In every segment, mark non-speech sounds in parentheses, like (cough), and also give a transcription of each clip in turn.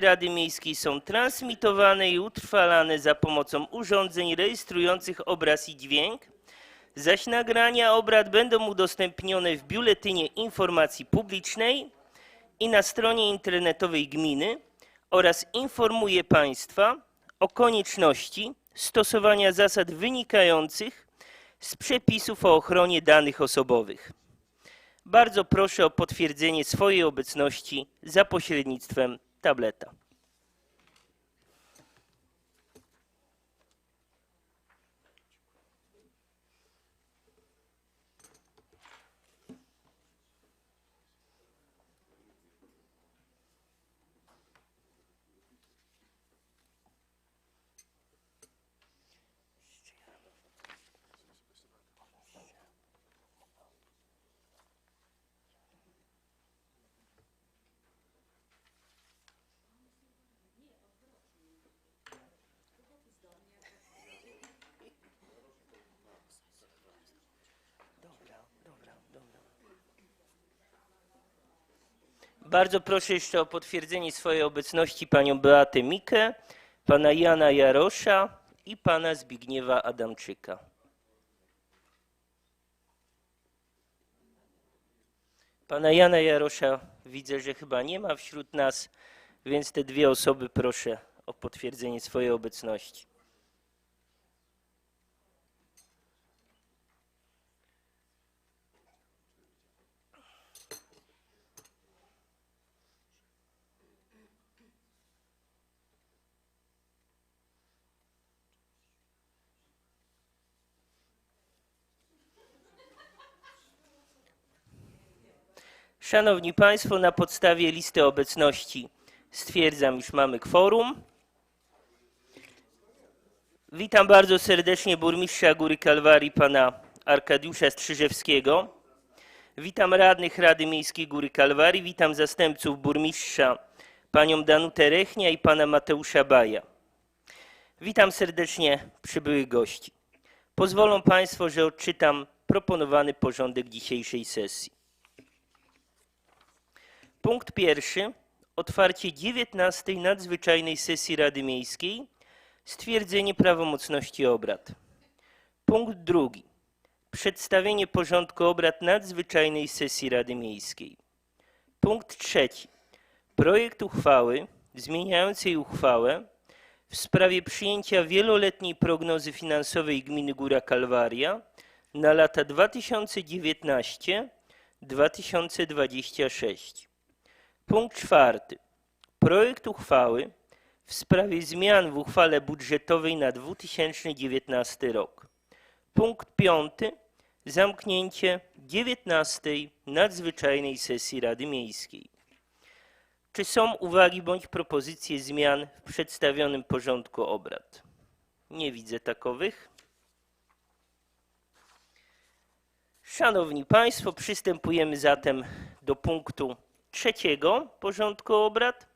Rady Miejskiej są transmitowane i utrwalane za pomocą urządzeń rejestrujących obraz i dźwięk, zaś nagrania obrad będą udostępnione w Biuletynie Informacji Publicznej i na stronie internetowej gminy oraz informuje Państwa o konieczności stosowania zasad wynikających z przepisów o ochronie danych osobowych. Bardzo proszę o potwierdzenie swojej obecności za pośrednictwem tableta. Bardzo proszę jeszcze o potwierdzenie swojej obecności panią Beatę Mikę, pana Jana Jarosza i pana Zbigniewa Adamczyka. Pana Jana Jarosza widzę, że chyba nie ma wśród nas, więc te dwie osoby proszę o potwierdzenie swojej obecności. Szanowni Państwo, na podstawie listy obecności stwierdzam, iż mamy kworum. Witam bardzo serdecznie burmistrza Góry Kalwarii, pana Arkadiusza Strzyżewskiego. Witam radnych Rady Miejskiej Góry Kalwarii, witam zastępców burmistrza, panią Danutę Rechnia i pana Mateusza Baja. Witam serdecznie przybyłych gości. Pozwolą Państwo, że odczytam proponowany porządek dzisiejszej sesji. Punkt pierwszy. Otwarcie 19 nadzwyczajnej sesji Rady Miejskiej. Stwierdzenie prawomocności obrad. Punkt drugi. Przedstawienie porządku obrad nadzwyczajnej sesji Rady Miejskiej. Punkt trzeci. Projekt uchwały zmieniającej uchwałę w sprawie przyjęcia wieloletniej prognozy finansowej gminy Góra Kalwaria na lata 2019-2026. Punkt czwarty. Projekt uchwały w sprawie zmian w uchwale budżetowej na 2019 rok. Punkt piąty. Zamknięcie 19 nadzwyczajnej sesji Rady Miejskiej. Czy są uwagi bądź propozycje zmian w przedstawionym porządku obrad? Nie widzę takowych. Szanowni Państwo, przystępujemy zatem do punktu trzeciego porządku obrad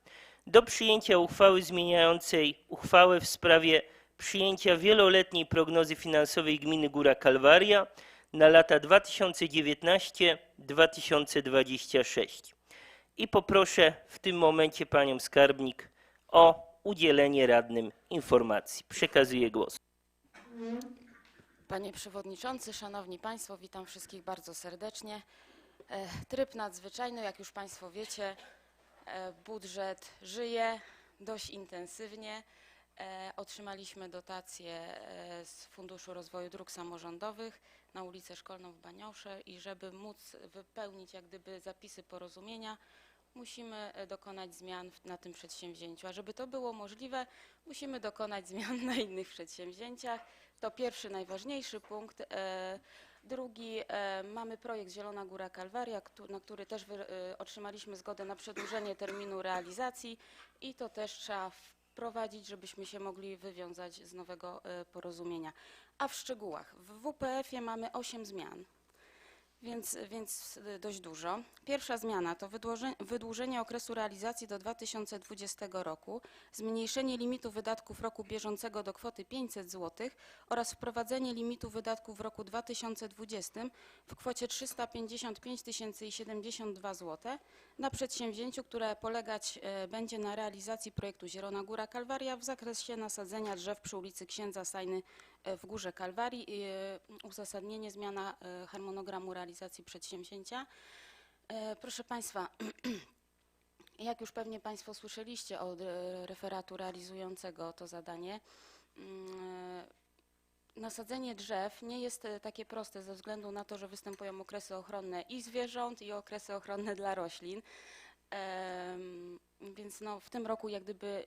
do przyjęcia uchwały zmieniającej uchwałę w sprawie przyjęcia wieloletniej prognozy finansowej gminy Góra Kalwaria na lata 2019-2026. I poproszę w tym momencie panią skarbnik o udzielenie radnym informacji. Przekazuję głos. Panie Przewodniczący, Szanowni Państwo, witam wszystkich bardzo serdecznie. E, Tryb nadzwyczajny, jak już Państwo wiecie, e, budżet żyje dość intensywnie. E, Otrzymaliśmy dotację e, z Funduszu Rozwoju Dróg Samorządowych na ulicę Szkolną w Baniosze i żeby móc wypełnić jak gdyby zapisy porozumienia, musimy dokonać zmian na tym przedsięwzięciu. A żeby to było możliwe, musimy dokonać zmian (laughs) na innych przedsięwzięciach. To pierwszy, najważniejszy punkt. Drugi, e, mamy projekt Zielona Góra Kalwaria, na który też e, otrzymaliśmy zgodę na przedłużenie terminu realizacji i to też trzeba wprowadzić, żebyśmy się mogli wywiązać z nowego e, porozumienia. A w szczegółach, w WPF-ie mamy 8 zmian. Więc, więc dość dużo. Pierwsza zmiana to wydłuże- wydłużenie okresu realizacji do 2020 roku, zmniejszenie limitu wydatków roku bieżącego do kwoty 500 zł oraz wprowadzenie limitu wydatków w roku 2020 w kwocie 355 072 zł na przedsięwzięciu, które polegać e, będzie na realizacji projektu Zielona Góra Kalwaria w zakresie nasadzenia drzew przy ulicy Księdza Sajny e, w Górze Kalwarii. E, Uzasadnienie zmiana harmonogramu realizacji przedsięwzięcia. Proszę Państwa, (clears throat) jak już pewnie Państwo słyszeliście od referatu realizującego to zadanie, mm, Nasadzenie drzew nie jest e, takie proste ze względu na to, że występują okresy ochronne i zwierząt, i okresy ochronne dla roślin. Więc no, w tym roku jak gdyby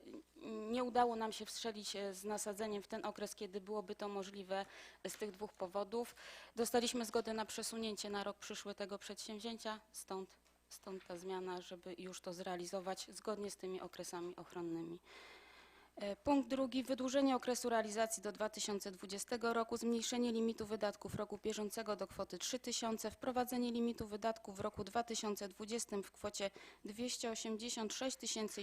nie udało nam się wstrzelić e, z nasadzeniem w ten okres, kiedy byłoby to możliwe z tych dwóch powodów. Dostaliśmy zgodę na przesunięcie na rok przyszły tego przedsięwzięcia, stąd, stąd ta zmiana, żeby już to zrealizować zgodnie z tymi okresami ochronnymi. E, Punkt drugi. Wydłużenie okresu realizacji do 2020 roku, zmniejszenie limitu wydatków roku bieżącego do kwoty 3000, wprowadzenie limitu wydatków w roku 2020 w kwocie 286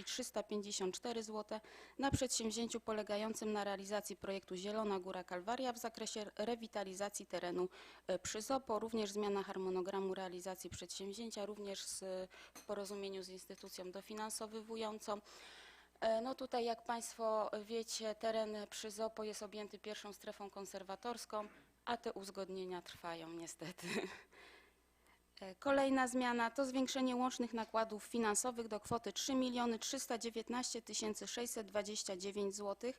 354 zł na przedsięwzięciu polegającym na realizacji projektu Zielona Góra Kalwaria w zakresie rewitalizacji terenu e, przy ZOPO, również zmiana harmonogramu realizacji przedsięwzięcia, również z, w porozumieniu z instytucją dofinansowywującą. E, No tutaj, jak Państwo wiecie, teren przy ZOPO jest objęty pierwszą strefą konserwatorską, a te uzgodnienia trwają niestety. E, Kolejna zmiana to zwiększenie łącznych nakładów finansowych do kwoty 3 319 629 zł.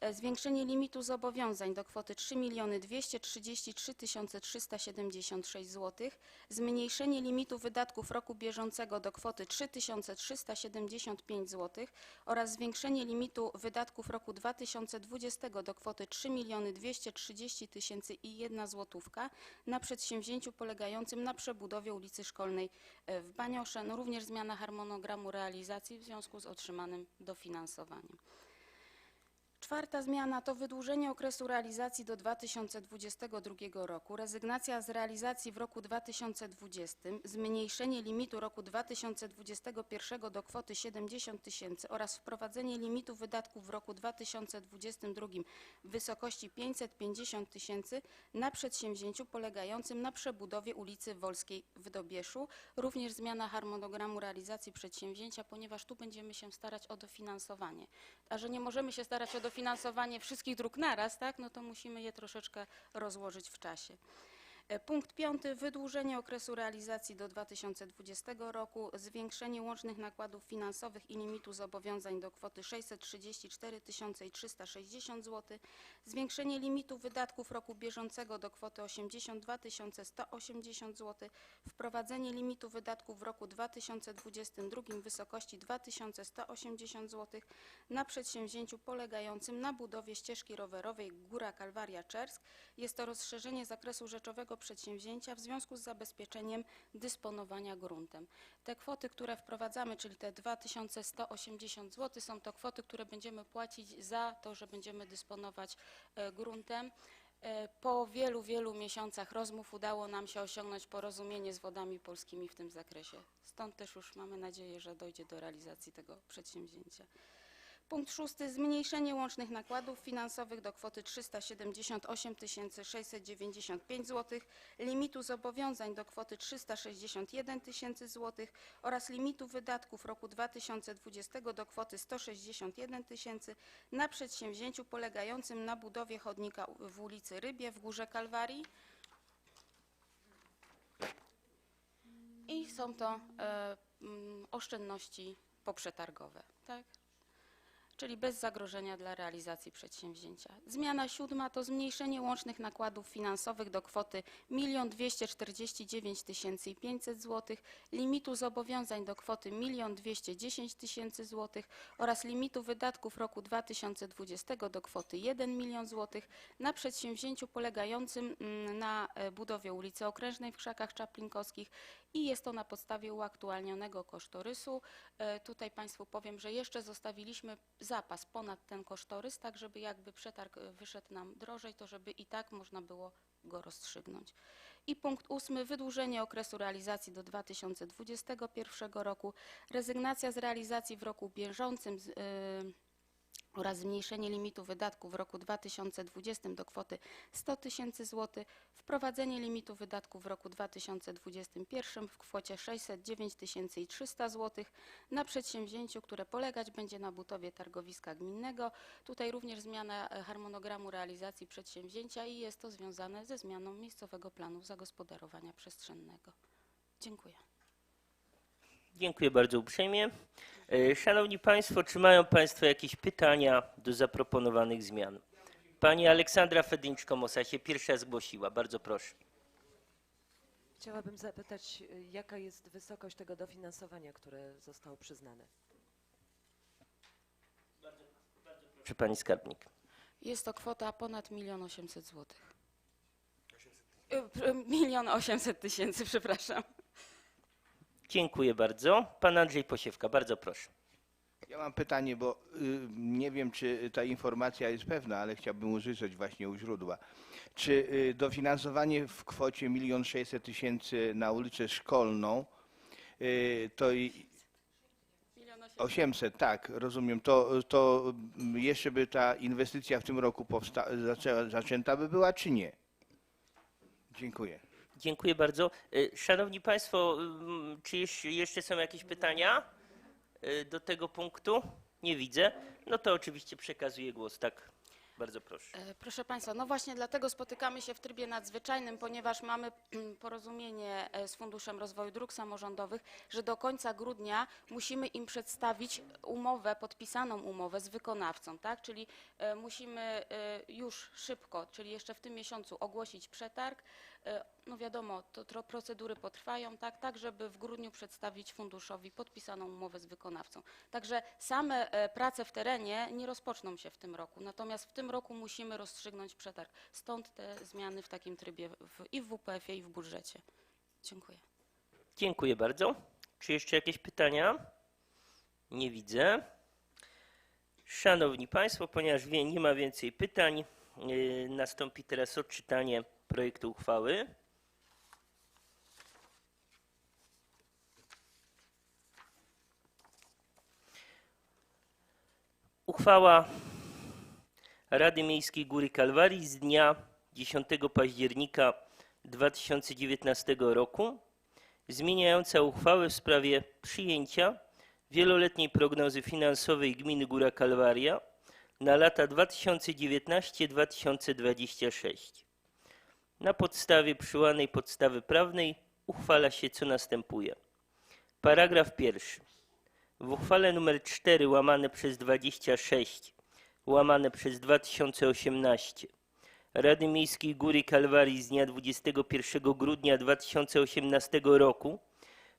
E, Zwiększenie limitu zobowiązań do kwoty 3 233 376 zł. Zmniejszenie limitu wydatków roku bieżącego do kwoty 3 375 zł oraz zwiększenie limitu wydatków roku 2020 do kwoty 3 230 000 i 1 złotówka na przedsięwzięciu polegającym na przebudowie ulicy Szkolnej e, w Baniosze. No również zmiana harmonogramu realizacji w związku z otrzymanym dofinansowaniem. Czwarta zmiana to wydłużenie okresu realizacji do 2022 roku, rezygnacja z realizacji w roku 2020, zmniejszenie limitu roku 2021 do kwoty 70 tysięcy oraz wprowadzenie limitu wydatków w roku 2022 w wysokości 550 tysięcy na przedsięwzięciu polegającym na przebudowie ulicy Wolskiej w Dobieszu. Również zmiana harmonogramu realizacji przedsięwzięcia, ponieważ tu będziemy się starać o dofinansowanie. A że nie możemy się starać o dofinansowanie wszystkich dróg naraz, tak, no to musimy je troszeczkę rozłożyć w czasie. E, Punkt piąty. Wydłużenie okresu realizacji do 2020 roku, zwiększenie łącznych nakładów finansowych i limitu zobowiązań do kwoty 634 360 zł, zwiększenie limitu wydatków roku bieżącego do kwoty 82 180 zł, wprowadzenie limitu wydatków w roku 2022 w wysokości 2180 zł na przedsięwzięciu polegającym na budowie ścieżki rowerowej Góra Kalwaria Czersk. Jest to rozszerzenie zakresu rzeczowego przedsięwzięcia w związku z zabezpieczeniem dysponowania gruntem. Te kwoty, które wprowadzamy, czyli te 2180 zł, są to kwoty, które będziemy płacić za to, że będziemy dysponować e, gruntem. E, Po wielu, wielu miesiącach rozmów udało nam się osiągnąć porozumienie z wodami polskimi w tym zakresie. Stąd też już mamy nadzieję, że dojdzie do realizacji tego przedsięwzięcia. Punkt szósty. Zmniejszenie łącznych nakładów finansowych do kwoty 378 695 zł, limitu zobowiązań do kwoty 361 tysięcy zł oraz limitu wydatków roku 2020 do kwoty 161 tysięcy na przedsięwzięciu polegającym na budowie chodnika w ulicy Rybie w Górze Kalwarii. I są to e, mm, oszczędności poprzetargowe, tak? Czyli bez zagrożenia dla realizacji przedsięwzięcia. Zmiana siódma to zmniejszenie łącznych nakładów finansowych do kwoty 1 249 500 zł, limitu zobowiązań do kwoty 1 210 tysięcy zł oraz limitu wydatków roku 2020 do kwoty 1 milion zł na przedsięwzięciu polegającym mm, na e, budowie ulicy Okrężnej w Krzakach Czaplinkowskich i jest to na podstawie uaktualnionego kosztorysu. E, Tutaj Państwu powiem, że jeszcze zostawiliśmy zapas ponad ten kosztorys, tak żeby jakby przetarg e, wyszedł nam drożej, to żeby i tak można było go rozstrzygnąć. I punkt ósmy, wydłużenie okresu realizacji do 2021 roku, rezygnacja z realizacji w roku bieżącym e, oraz zmniejszenie limitu wydatków w roku 2020 do kwoty 100 tysięcy złotych, wprowadzenie limitu wydatków w roku 2021 w kwocie 609 300 złotych na przedsięwzięciu, które polegać będzie na budowie targowiska gminnego. Tutaj również zmiana e, harmonogramu realizacji przedsięwzięcia i jest to związane ze zmianą miejscowego planu zagospodarowania przestrzennego. Dziękuję. Dziękuję bardzo uprzejmie. E, Szanowni Państwo, czy mają Państwo jakieś pytania do zaproponowanych zmian? Pani Aleksandra Fedyńczko-Mosa się pierwsza zgłosiła. Bardzo proszę. Chciałabym zapytać, y, jaka jest wysokość tego dofinansowania, które zostało przyznane? Proszę Pani Skarbnik. Jest to kwota ponad 1 800 złotych. E, pr- Milion 800 tysięcy, przepraszam. Dziękuję bardzo. Pan Andrzej Posiewka, bardzo proszę. Ja mam pytanie, bo y, nie wiem, czy ta informacja jest pewna, ale chciałbym usłyszeć właśnie u źródła. Czy y, dofinansowanie w kwocie 1 600 tysięcy na ulicę Szkolną, y, to i- 800, tak, rozumiem, to, to jeszcze by ta inwestycja w tym roku powsta- zaczęta by była, czy nie? Dziękuję. Dziękuję bardzo. E, Szanowni Państwo, mm, czy jeszcze są jakieś pytania e, do tego punktu? Nie widzę. No to oczywiście przekazuję głos. Tak, bardzo proszę. E, Proszę Państwa, no właśnie dlatego spotykamy się w trybie nadzwyczajnym, ponieważ mamy porozumienie e, z Funduszem Rozwoju Dróg Samorządowych, że do końca grudnia musimy im przedstawić umowę, podpisaną umowę z wykonawcą, tak? Czyli e, musimy już szybko, czyli jeszcze w tym miesiącu ogłosić przetarg. No wiadomo, to tro- procedury potrwają, tak, tak, żeby w grudniu przedstawić funduszowi podpisaną umowę z wykonawcą. Także same prace w terenie nie rozpoczną się w tym roku, natomiast w tym roku musimy rozstrzygnąć przetarg. Stąd te zmiany w takim trybie w, i w WPF-ie, i w budżecie. Dziękuję. Dziękuję bardzo. Czy jeszcze jakieś pytania? Nie widzę. Szanowni Państwo, ponieważ nie ma więcej pytań, e, nastąpi teraz odczytanie projektu uchwały. Uchwała Rady Miejskiej Góry Kalwarii z dnia 10 października 2019 roku zmieniająca uchwałę w sprawie przyjęcia wieloletniej prognozy finansowej gminy Góra Kalwaria na lata 2019-2026. Na podstawie przyłanej podstawy prawnej uchwala się co następuje. Paragraf pierwszy. W uchwale nr 4 łamane przez 26 łamane przez 2018 Rady Miejskiej Góry Kalwarii z dnia 21 grudnia 2018 roku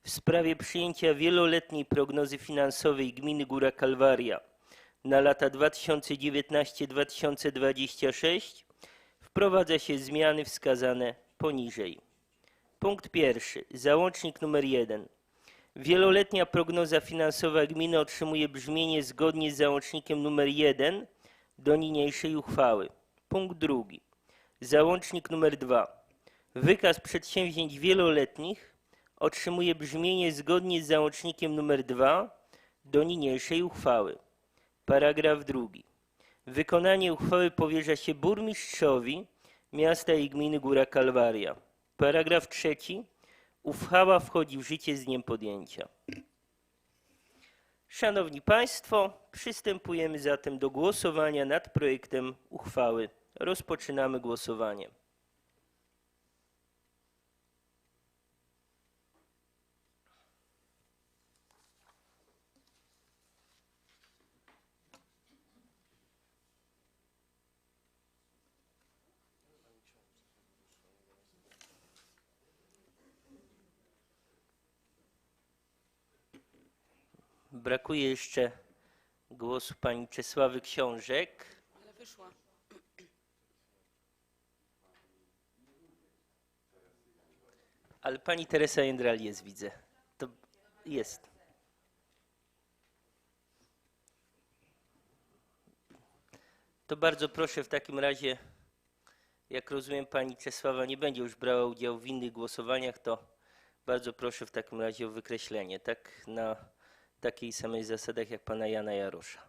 w sprawie przyjęcia wieloletniej prognozy finansowej gminy Góra Kalwaria na lata 2019-2026 wprowadza się zmiany wskazane poniżej. Punkt pierwszy. Załącznik numer 1. Wieloletnia prognoza finansowa gminy otrzymuje brzmienie zgodnie z załącznikiem numer 1 do niniejszej uchwały. Punkt drugi. Załącznik numer 2. Wykaz przedsięwzięć wieloletnich otrzymuje brzmienie zgodnie z załącznikiem numer 2 do niniejszej uchwały. Paragraf drugi. Wykonanie uchwały powierza się burmistrzowi miasta i gminy Góra Kalwaria. Paragraf trzeci. Uchwała wchodzi w życie z dniem podjęcia. Szanowni Państwo, przystępujemy zatem do głosowania nad projektem uchwały. Rozpoczynamy głosowanie. Brakuje jeszcze głosu pani Czesławy Książek. Ale wyszła. Ale pani Teresa Jędral jest, widzę. To jest. To bardzo proszę w takim razie, jak rozumiem, pani Czesława nie będzie już brała udziału w innych głosowaniach, to bardzo proszę w takim razie o wykreślenie, tak? Na takiej samej zasadach jak pana Jana Jarusza.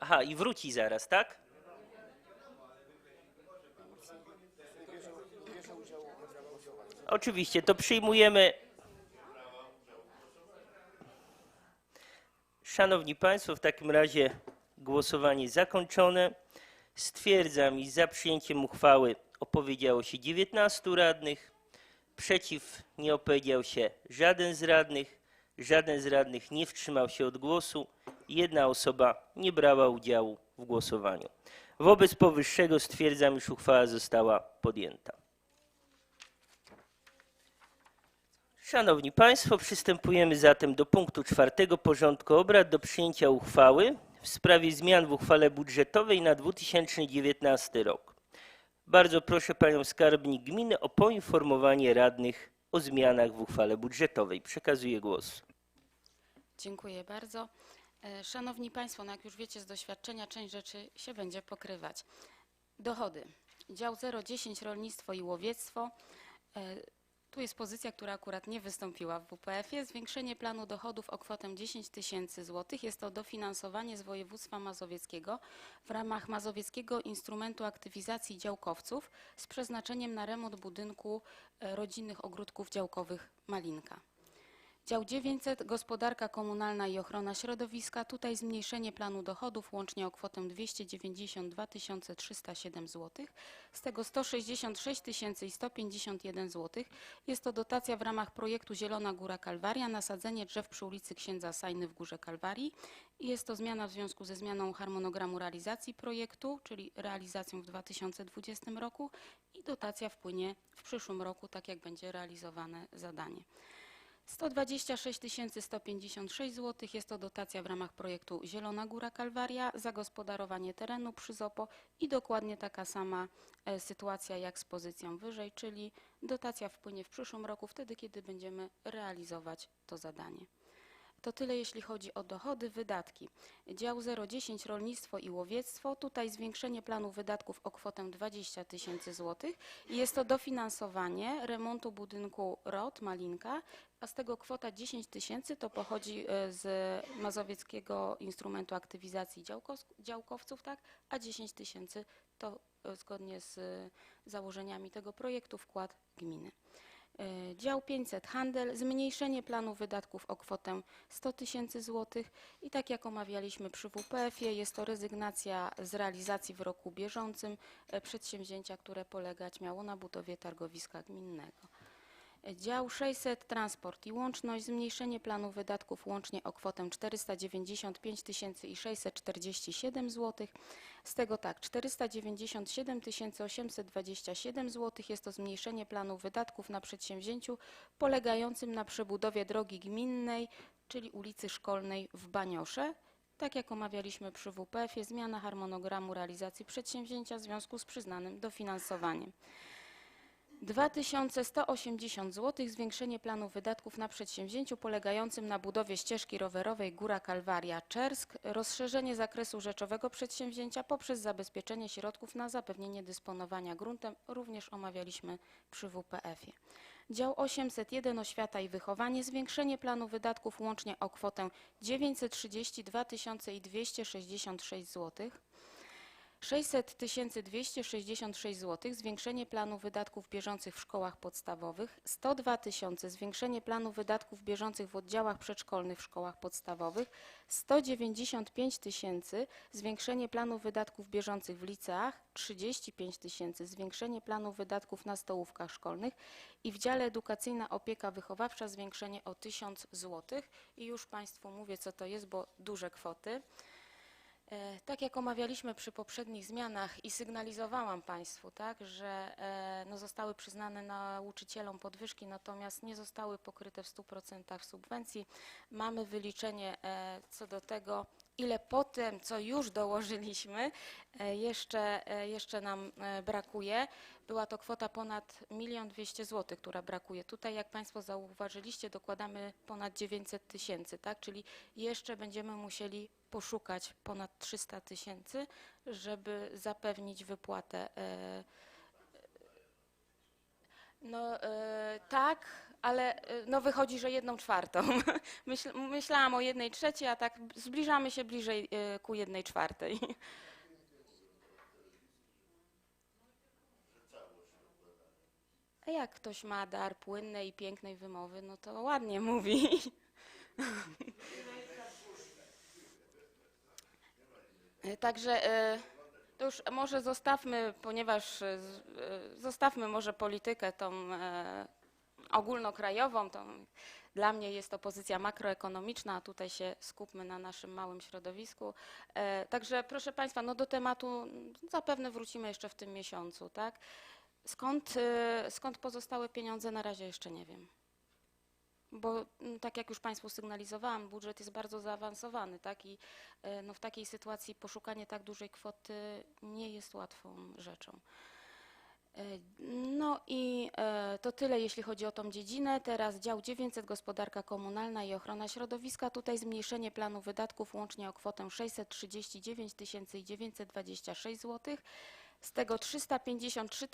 Aha, i wróci zaraz, tak? Oczywiście, to przyjmujemy. Szanowni Państwo, w takim razie głosowanie zakończone. Stwierdzam, iż za przyjęciem uchwały opowiedziało się 19 radnych. Przeciw nie opowiedział się żaden z radnych. Żaden z radnych nie wstrzymał się od głosu. Jedna osoba nie brała udziału w głosowaniu. Wobec powyższego stwierdzam, iż uchwała została podjęta. Szanowni Państwo, przystępujemy zatem do punktu czwartego porządku obrad do przyjęcia uchwały w sprawie zmian w uchwale budżetowej na 2019 rok. Bardzo proszę Panią Skarbnik Gminy o poinformowanie radnych o zmianach w uchwale budżetowej. Przekazuję głos. Dziękuję bardzo. E, Szanowni Państwo, no jak już wiecie z doświadczenia, część rzeczy się będzie pokrywać. Dochody. Dział 010 Rolnictwo i Łowiectwo. Tu jest pozycja, która akurat nie wystąpiła w WPF-ie. Zwiększenie planu dochodów o kwotę 10 tysięcy złotych. Jest to dofinansowanie z województwa mazowieckiego w ramach Mazowieckiego Instrumentu Aktywizacji Działkowców z przeznaczeniem na remont budynku e, rodzinnych ogródków działkowych Malinka. Dział 900 Gospodarka komunalna i ochrona środowiska. Tutaj zmniejszenie planu dochodów łącznie o kwotę 292 307 zł. Z tego 166 151 zł. Jest to dotacja w ramach projektu Zielona Góra Kalwaria, nasadzenie drzew przy ulicy Księdza Sajny w Górze Kalwarii. Jest to zmiana w związku ze zmianą harmonogramu realizacji projektu, czyli realizacją w 2020 roku i dotacja wpłynie w przyszłym roku, tak jak będzie realizowane zadanie. 126 156 zł. Jest to dotacja w ramach projektu Zielona Góra Kalwaria, zagospodarowanie terenu przy ZOPO i dokładnie taka sama e, sytuacja jak z pozycją wyżej, czyli dotacja wpłynie w przyszłym roku, wtedy kiedy będziemy realizować to zadanie. To tyle jeśli chodzi o dochody, wydatki. Dział 010 Rolnictwo i Łowiectwo. Tutaj zwiększenie planu wydatków o kwotę 20 tysięcy złotych. Jest to dofinansowanie remontu budynku ROT Malinka, a z tego kwota 10 tysięcy to pochodzi e, z Mazowieckiego Instrumentu Aktywizacji Działkowców, tak? a 10 tysięcy to e, zgodnie z założeniami tego projektu wkład gminy. E, Dział 500 Handel, zmniejszenie planu wydatków o kwotę 100 tysięcy złotych i tak jak omawialiśmy przy WPF-ie, jest to rezygnacja z realizacji w roku bieżącym przedsięwzięcia, które polegać miało na budowie targowiska gminnego. Dział 600 Transport i łączność, zmniejszenie planu wydatków łącznie o kwotę 495 647 zł. Z tego tak, 497 827 zł jest to zmniejszenie planu wydatków na przedsięwzięciu polegającym na przebudowie drogi gminnej, czyli ulicy Szkolnej w Baniosze. Tak jak omawialiśmy przy WPF-ie, zmiana harmonogramu realizacji przedsięwzięcia w związku z przyznanym dofinansowaniem. 2180 zł zwiększenie planu wydatków na przedsięwzięciu polegającym na budowie ścieżki rowerowej Góra Kalwaria Czersk, rozszerzenie zakresu rzeczowego przedsięwzięcia poprzez zabezpieczenie środków na zapewnienie dysponowania gruntem, również omawialiśmy przy WPF-ie. Dział 801 Oświata i Wychowanie, zwiększenie planu wydatków łącznie o kwotę 932 266 zł. 600 266 zł, zwiększenie planu wydatków bieżących w szkołach podstawowych, 102 tysiące, zwiększenie planu wydatków bieżących w oddziałach przedszkolnych w szkołach podstawowych, 195 tysięcy, zwiększenie planu wydatków bieżących w liceach, 35 tysięcy, zwiększenie planu wydatków na stołówkach szkolnych i w dziale edukacyjna opieka wychowawcza zwiększenie o 1000 zł. I już Państwu mówię, co to jest, bo duże kwoty. E, Tak jak omawialiśmy przy poprzednich zmianach i sygnalizowałam Państwu, tak, że e, no, zostały przyznane nauczycielom podwyżki, natomiast nie zostały pokryte w 100% w subwencji. Mamy wyliczenie e, co do tego, ile po tym, co już dołożyliśmy, e, jeszcze, e, jeszcze nam e, brakuje. Była to kwota ponad 1 200 zł, która brakuje. Tutaj, jak Państwo zauważyliście, dokładamy ponad 900 tysięcy, tak? czyli jeszcze będziemy musieli poszukać ponad 300 tysięcy, żeby zapewnić wypłatę. No tak, ale y, no wychodzi, że jedną czwartą. (laughs) Myśl, myślałam o jednej trzeciej, a tak zbliżamy się bliżej y, ku jednej czwartej. (laughs) A jak ktoś ma dar płynnej i pięknej wymowy, no to ładnie mówi. (laughs) Także y, to już może zostawmy, ponieważ zostawmy może politykę tą e, ogólnokrajową, tą, dla mnie jest to pozycja makroekonomiczna, a tutaj się skupmy na naszym małym środowisku. E, Także proszę Państwa, no do tematu zapewne wrócimy jeszcze w tym miesiącu, tak? Skąd, y, skąd pozostałe pieniądze na razie jeszcze nie wiem. Bo mm, tak jak już Państwu sygnalizowałam, budżet jest bardzo zaawansowany, tak? I e, no, w takiej sytuacji poszukanie tak dużej kwoty nie jest łatwą rzeczą. E, No i e, to tyle, jeśli chodzi o tą dziedzinę. Teraz dział 900 Gospodarka Komunalna i Ochrona Środowiska. Tutaj zmniejszenie planu wydatków łącznie o kwotę 639 926 zł. Z tego 353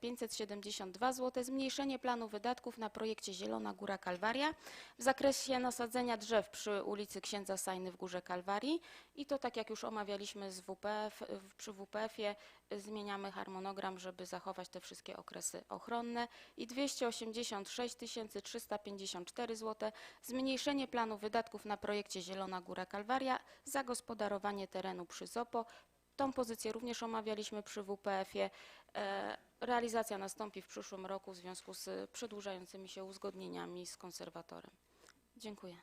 572 zł. Zmniejszenie planu wydatków na projekcie Zielona Góra Kalwaria w zakresie nasadzenia drzew przy ulicy Księdza Sajny w Górze Kalwarii. I to tak jak już omawialiśmy z WPF, przy WPF-ie zmieniamy harmonogram, żeby zachować te wszystkie okresy ochronne. I 286 354 zł. Zmniejszenie planu wydatków na projekcie Zielona Góra Kalwaria, zagospodarowanie terenu przy ZOPO. Tą pozycję również omawialiśmy przy WPF-ie. E, Realizacja nastąpi w przyszłym roku w związku z przedłużającymi się uzgodnieniami z konserwatorem. Dziękuję.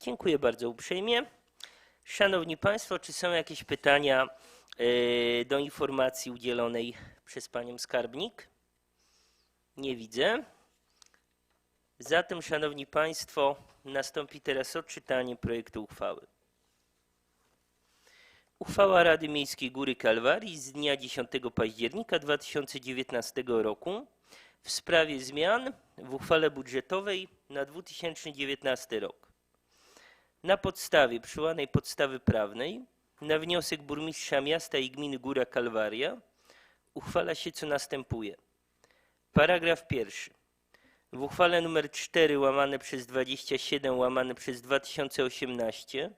Dziękuję bardzo uprzejmie. Szanowni Państwo, czy są jakieś pytania e, do informacji udzielonej przez Panią Skarbnik? Nie widzę. Zatem, Szanowni Państwo, nastąpi teraz odczytanie projektu uchwały. Uchwała Rady Miejskiej Góry Kalwarii z dnia 10 października 2019 roku w sprawie zmian w uchwale budżetowej na 2019 rok. Na podstawie przyłanej podstawy prawnej, na wniosek burmistrza miasta i gminy Góra Kalwaria, uchwala się co następuje. Paragraf pierwszy. W uchwale nr 4 łamane przez 27 łamane przez 2018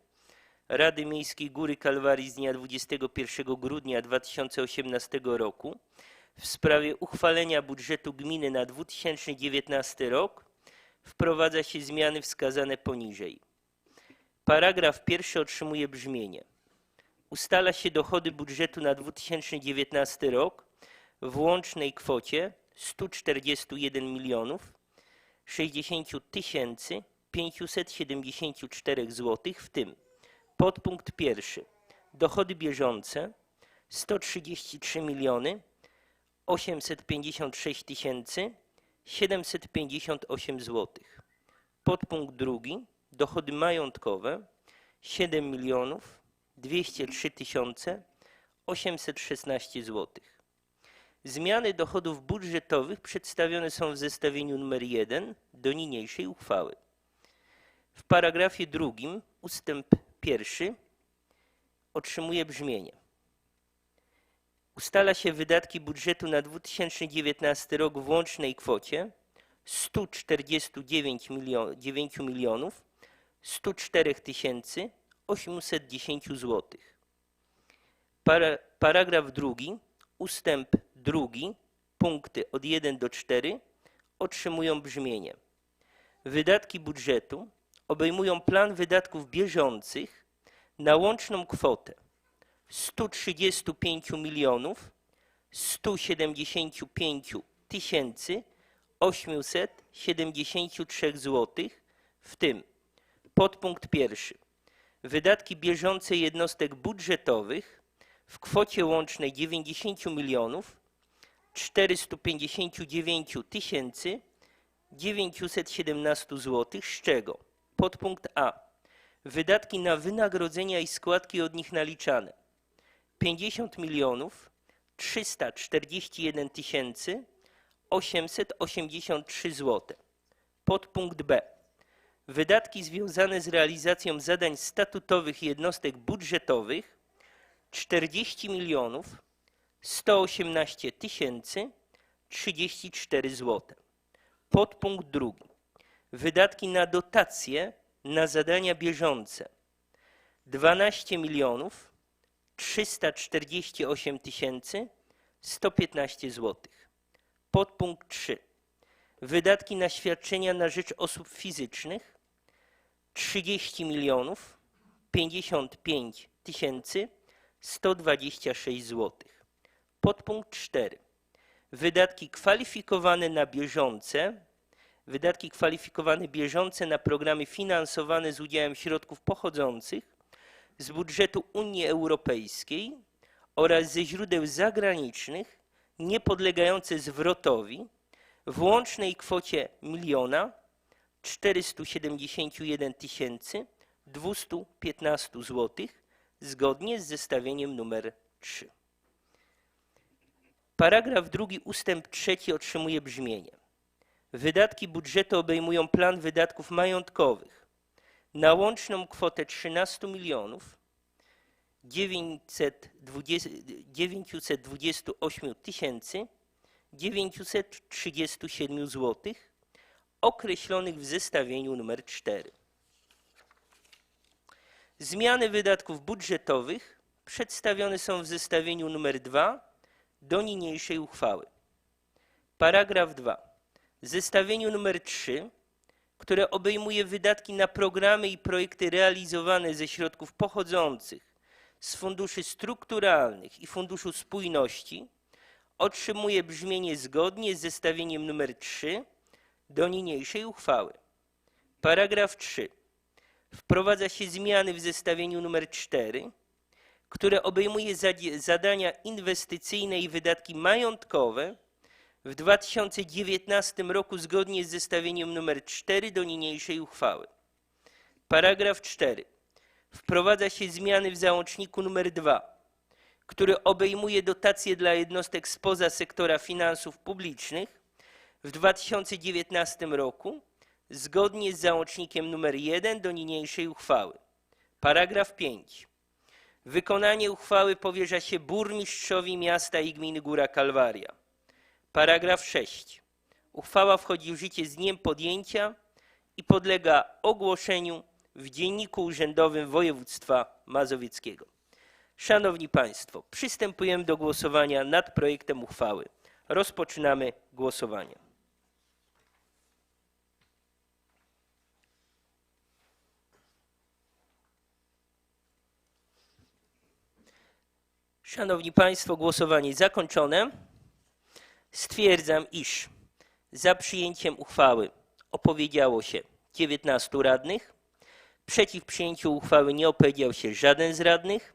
Rady Miejskiej Góry Kalwarii z dnia 21 grudnia 2018 roku w sprawie uchwalenia budżetu gminy na 2019 rok wprowadza się zmiany wskazane poniżej. Paragraf pierwszy otrzymuje brzmienie. Ustala się dochody budżetu na 2019 rok w łącznej kwocie 141 milionów 60 tysięcy 574 zł, w tym podpunkt pierwszy dochody bieżące 133 miliony 856 tysięcy 758 zł. Podpunkt drugi dochody majątkowe 7 milionów 203 tysiące 816 zł. Zmiany dochodów budżetowych przedstawione są w zestawieniu numer 1 do niniejszej uchwały. W paragrafie drugim ustęp pierwszy otrzymuje brzmienie. Ustala się wydatki budżetu na 2019 rok w łącznej kwocie 149 milio- 9 milionów 104 tysięcy 810 zł. Para, paragraf drugi, ustęp drugi, punkty od 1 do 4 otrzymują brzmienie. Wydatki budżetu obejmują plan wydatków bieżących na łączną kwotę 135 milionów 175 tysięcy 873 zł, w tym podpunkt pierwszy wydatki bieżące jednostek budżetowych w kwocie łącznej 90 milionów 459 tysięcy 917 zł, z czego podpunkt A wydatki na wynagrodzenia i składki od nich naliczane 50 milionów 341 tysięcy 883 zł. Podpunkt B. Wydatki związane z realizacją zadań statutowych jednostek budżetowych 40 milionów 118 tysięcy 34 zł. Podpunkt drugi. Wydatki na dotacje na zadania bieżące 12 milionów 348 tysięcy 115 zł. Podpunkt 3. Wydatki na świadczenia na rzecz osób fizycznych 30 milionów 55 tysięcy 126 zł. Podpunkt 4. Wydatki kwalifikowane na bieżące, wydatki kwalifikowane bieżące na programy finansowane z udziałem środków pochodzących z budżetu Unii Europejskiej oraz ze źródeł zagranicznych niepodlegające zwrotowi w łącznej kwocie miliona 471 tysięcy 215 zł zgodnie z zestawieniem numer 3. Paragraf drugi ustęp trzeci otrzymuje brzmienie. Wydatki budżetu obejmują plan wydatków majątkowych na łączną kwotę 13 milionów 920 928 tysięcy 937 zł określonych w zestawieniu numer 4. Zmiany wydatków budżetowych przedstawione są w zestawieniu numer 2 do niniejszej uchwały. Paragraf 2. Zestawieniu numer 3, które obejmuje wydatki na programy i projekty realizowane ze środków pochodzących z funduszy strukturalnych i Funduszu Spójności, otrzymuje brzmienie zgodnie z zestawieniem numer 3 do niniejszej uchwały. Paragraf 3. Wprowadza się zmiany w zestawieniu numer 4, które obejmuje zadania inwestycyjne i wydatki majątkowe w 2019 roku zgodnie z zestawieniem numer 4 do niniejszej uchwały. Paragraf 4. Wprowadza się zmiany w załączniku numer 2, który obejmuje dotacje dla jednostek spoza sektora finansów publicznych w 2019 roku zgodnie z załącznikiem numer 1 do niniejszej uchwały. Paragraf 5. Wykonanie uchwały powierza się burmistrzowi miasta i gminy Góra Kalwaria. Paragraf 6. Uchwała wchodzi w życie z dniem podjęcia i podlega ogłoszeniu w Dzienniku Urzędowym Województwa Mazowieckiego. Szanowni Państwo, przystępujemy do głosowania nad projektem uchwały. Rozpoczynamy głosowanie. Szanowni Państwo, głosowanie zakończone. Stwierdzam, iż za przyjęciem uchwały opowiedziało się 19 radnych. Przeciw przyjęciu uchwały nie opowiedział się żaden z radnych.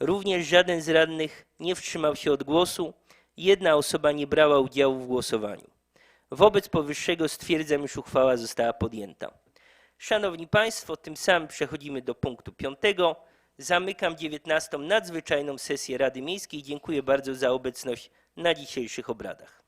Również żaden z radnych nie wstrzymał się od głosu. Jedna osoba nie brała udziału w głosowaniu. Wobec powyższego stwierdzam, iż uchwała została podjęta. Szanowni Państwo, tym samym przechodzimy do punktu piątego. Zamykam 19. nadzwyczajną sesję Rady Miejskiej. Dziękuję bardzo za obecność na dzisiejszych obradach.